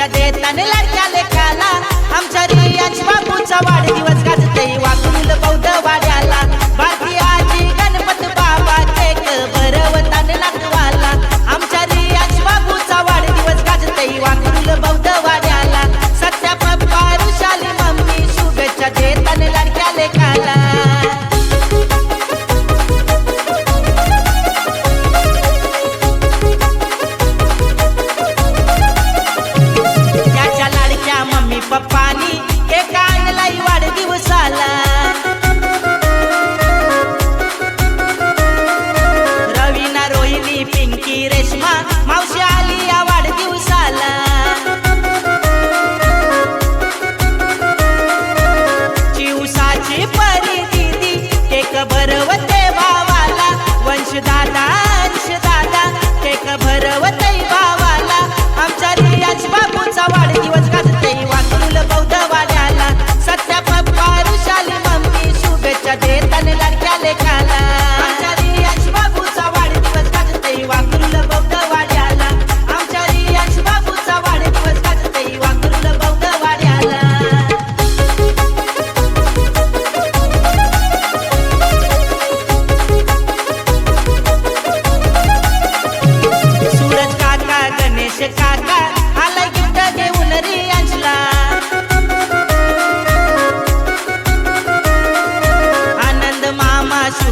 आमच्या देताना लडक्या लेखाला आमच्या रियांश बापूचा वाढदिवस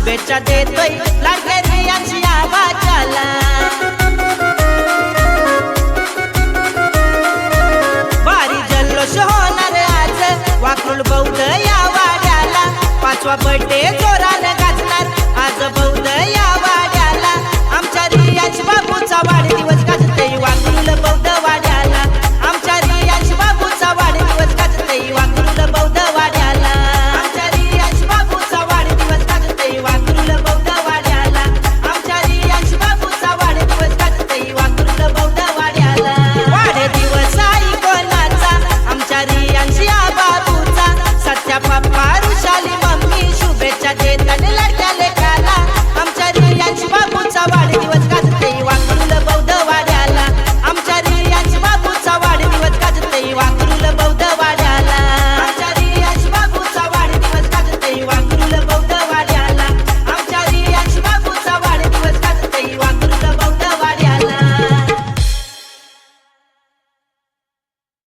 शुभेच्छा देतोय. लागेरियाची आवाजाला भारी जल्लोष होणार आज. वाकरुल बौद्ध या वाड्याला. पाचवा बड्डे